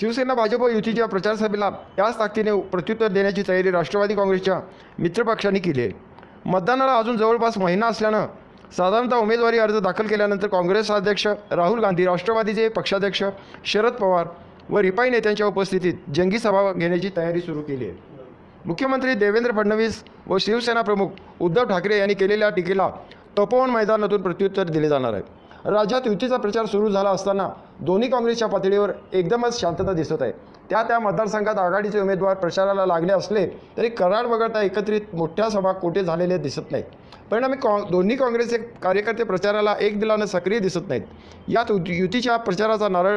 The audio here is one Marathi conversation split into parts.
शिवसेना भाजप युतीच्या प्रचारसभेला याच ताकदीने प्रत्युत्तर देण्याची तयारी राष्ट्रवादी काँग्रेसच्या मित्रपक्षांनी केली आहे. मतदानाला अजून जवळपास महिना असल्यानं साधारणतः उमेदवारी अर्ज दाखल केल्यानंतर काँग्रेस अध्यक्ष राहुल गांधी राष्ट्रवादीचे पक्षाध्यक्ष शरद पवार व रिपाई नेत्यांच्या उपस्थितीत जंगी सभा घेण्याची तयारी सुरू केली आहे. मुख्यमंत्री देवेंद्र फडणवीस व शिवसेना प्रमुख उद्धव ठाकरे यांनी केलेल्या टीकेला तपोवन मैदानातून प्रत्युत्तर दिले जाणार आहे. राज्यात युतीचा प्रचार सुरू झाला असताना दोन्ही काँग्रेसच्या पातळीवर एकदमच शांतता दिसत आहे. त्या त्या मतदारसंघात आघाडीचे उमेदवार प्रचाराला लागले असले तरी कराड वगळता एकत्रित मोठ्या सभा कोठे झालेल्या दिसत नाहीत. परिणामी काँ दोन्ही काँग्रेसचे कार्यकर्ते प्रचाराला एक दिलानं सक्रिय दिसत नाहीत. यात युतीच्या प्रचाराचा नारळ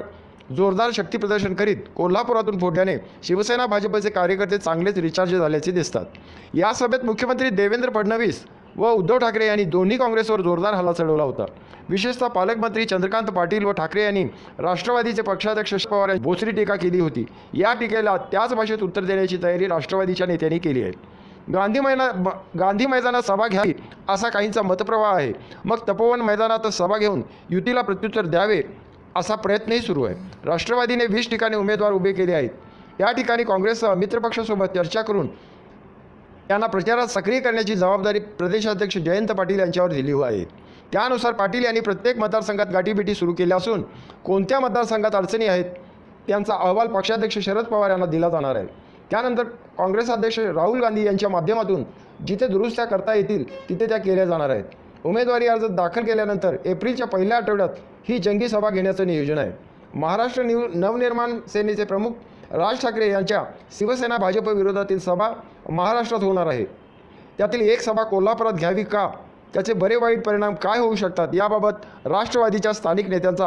जोरदार शक्तीप्रदर्शन करीत कोल्हापुरातून फोडल्याने शिवसेना भाजपचे कार्यकर्ते चांगलेच रिचार्ज झाल्याचे दिसतात. या सभेत मुख्यमंत्री देवेंद्र फडणवीस व उद्धव ठाकरे यांनी दोन्ही काँग्रेसवर जोरदार हल्ला चढवला होता. विशेषतः पालकमंत्री चंद्रकांत पाटील व ठाकरे यांनी राष्ट्रवादीचे पक्षाध्यक्ष शरद पवार यांनी बोचरी टीका केली होती. या टीकेला त्याच भाषेत उत्तर देण्याची तयारी राष्ट्रवादीच्या नेत्यांनी केली आहे. गांधी मैदाना गांधी मैदानात सभा घ्यावी असा काहींचा मतप्रवाह आहे. मग तपोवन मैदानातच सभा घेऊन युतीला प्रत्युत्तर द्यावे असा प्रयत्नही सुरू आहे. राष्ट्रवादीने वीस ठिकाणी उमेदवार उभे केले आहेत. या ठिकाणी काँग्रेससह मित्रपक्षासोबत चर्चा करून यांना प्रचारात सक्रिय करण्याची जबाबदारी प्रदेशाध्यक्ष जयंत पाटील यांच्यावर दिली हो आहे. त्यानुसार पाटील यांनी प्रत्येक मतदारसंघात गाठीभेटी सुरू केल्या असून कोणत्या मतदारसंघात अडचणी आहेत त्यांचा अहवाल पक्षाध्यक्ष शरद पवार यांना दिला जाणार आहे. त्यानंतर काँग्रेस अध्यक्ष राहुल गांधी यांच्या माध्यमातून जिथे दुरुस्त्या करता येतील तिथे त्या केल्या जाणार आहेत. उमेदवारी अर्ज दाखल केल्यानंतर एप्रिलच्या पहिल्या आठवड्यात ही जंगी सभा घेण्याचं नियोजन आहे. महाराष्ट्र न्यू नवनिर्माण सेनेचे प्रमुख राज ठाकरे यांच्या शिवसेना भाजप विरोधातील सभा महाराष्ट्रात होणार आहे. त्यातील एक सभा कोल्हापुरात घ्यावी का? त्याचे बरे वाईट परिणाम काय होऊ शकतात? याबाबत राष्ट्रवादीच्या स्थानिक नेत्यांचा